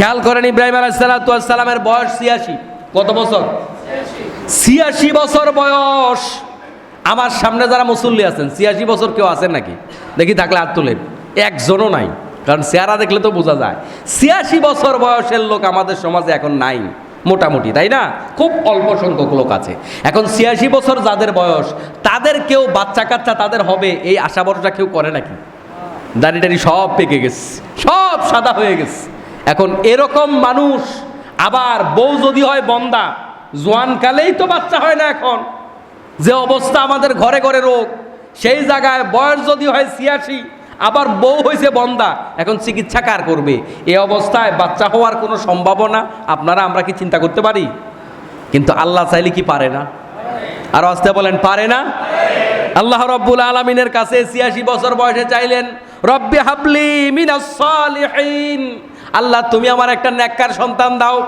খেয়াল করেন ইব্রাহিম আলাইসালামের বয়স ছিয়াশি। কত বছর? ছিয়াশি বছর বয়স। আমার সামনে যারা মুসল্লি আছেন, ছিয়াশি বছর কেউ আছেন নাকি? দেখি থাকলে হাত তোলেন। একজনও নাই, কারণ চেহারা দেখলে তো বোঝা যায়। ছিয়াশি বছর বয়সের লোক আমাদের সমাজে এখন নাই, মোটামুটি, তাই না? খুব অল্প সংখ্যক লোক আছে। এখন ছিয়াশি বছর যাদের বয়স, তাদের কেউ বাচ্চা কাচ্চা তাদের হবে, এই আশা ভরসা কেউ করে নাকি? দাড়ি টাড়ি সব পেকে গেছে, সব সাদা হয়ে গেছে। এখন এরকম মানুষ, আবার বউ যদি হয় বন্দা জোয়ানকালেই তো বাচ্চা হয় না এখন। যে অবস্থা আমাদের ঘরে ঘরে রোগ, সেই জায়গায় বয়স যদি হয় ছিয়াশি, আবার বউ হয়েছে বন্দা, এখন চিকিৎসা কার করবে? এ অবস্থায় বাচ্চা হওয়ার কোনো সম্ভাবনা আপনারা, আমরা কি চিন্তা করতে পারি? কিন্তু আল্লাহ চাইলে কি পারে না? আর আসতে বলেন, পারে না? আল্লাহ রব্বুল আলমিনের কাছে ছিয়াশি বছর বয়সে চাইলেন, রব্বি হাবলি মিনাস সালিহিন। আল্লাহ, তুমি আমার একটা নেককার সন্তান দাও।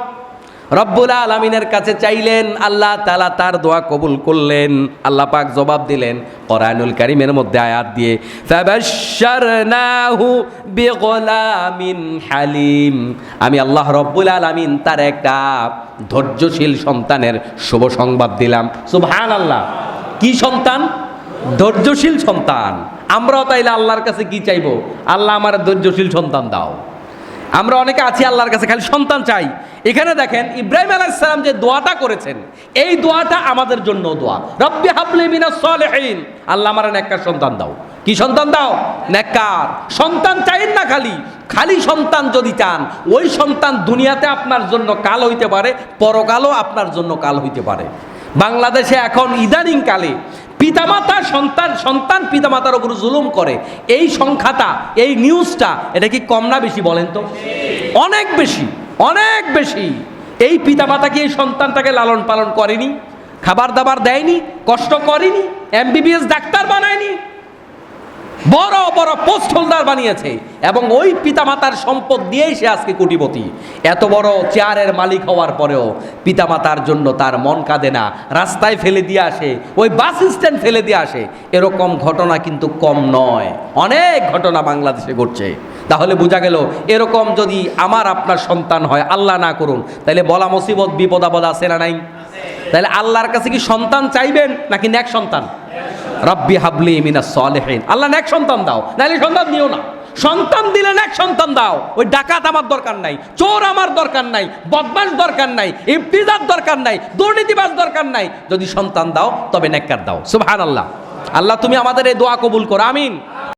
রব্বুল আলমিনের কাছে চাইলেন, আল্লাহ তালা তার দোয়া কবুল করলেন। আল্লাহ পাক জবাব দিলেন করানুল কারিমের মধ্যে আয়াত দিয়ে হালিম। আমি আল্লাহ রব্বুল আলামিন তার একটা ধৈর্যশীল সন্তানের শুভ সংবাদ দিলাম। সুবহানাল্লাহ। কি সন্তান? ধৈর্যশীল সন্তান। আমরাও তাইলে আল্লাহর কাছে কি চাইব? আল্লাহ আমার ধৈর্যশীল সন্তান দাও। আমরা অনেকে আছি আল্লাহর কাছে, খালি সন্তান চাই। এখানে দেখেন, ইব্রাহিম আলাইসালাম যে দোয়াটা করেছেন, এই দোয়াটা আমাদের জন্য দোয়া। রব্বি হাবলি মিনাস সলিহিন। আল্লাহ আমার নেককার সন্তান দাও। কি সন্তান দাও? নেককার। সন্তান চাইন না খালি। খালি সন্তান যদি চান, ওই সন্তান দুনিয়াতে আপনার জন্য কাল হইতে পারে, পরকালও আপনার জন্য কাল হইতে পারে। বাংলাদেশে এখন ইদানিং কালে পিতামাতা, সন্তান সন্তান পিতামাতার উপর জুলুম করে। এই সংখ্যাটা, এই নিউজটা, এটা কি কম না বেশি বলেন তো? অনেক বেশি অনেক বেশি। এই পিতামাতা কি এই সন্তানটাকে লালন পালন করেনি? খাবার দাবার দেয়নি? কষ্ট করেনি? এমবিবিএস ডাক্তার বানায়নি? বড় বড় পোস্ট হোল্ডার বানিয়েছে এবং ওই পিতামাতার সম্পদ দিয়েই সে আজকে কোটিপতি। এত বড় চেয়ারের মালিক হওয়ার পরেও পিতামাতার জন্য তার মন কাঁদে না, রাস্তায় ফেলে দিয়ে আসে, ওই বাস স্ট্যান্ড ফেলে দিয়ে আসে। এরকম ঘটনা কিন্তু কম নয়, অনেক ঘটনা বাংলাদেশে ঘটছে। তাহলে বোঝা গেল, এরকম যদি আমার আপনার সন্তান হয়, আল্লাহ না করুন, তাহলে বলা মুসিবত, বিপদ আপদ আছে না নাই? তাহলে আল্লাহর কাছে কি সন্তান চাইবেন নাকি ন্যাক সন্তান? রব্বি হাবলি মিনা সলেহীন। আল্লাহ এক সন্তান দাও নাহলে সন্তান দিও না। সন্তান দিলেন এক সন্তান দাও, ওই ডাকাত আমার দরকার নাই, চোর আমার দরকার নাই বদমাস দরকার নাই, ইফতিজার দরকার নাই, দুর্নীতিবাজ দরকার নাই। যদি সন্তান দাও, তবে নেককার দাও। সুবহান আল্লাহ আল্লাহ তুমি আমাদের এই দোয়া কবুল করো, আমিন।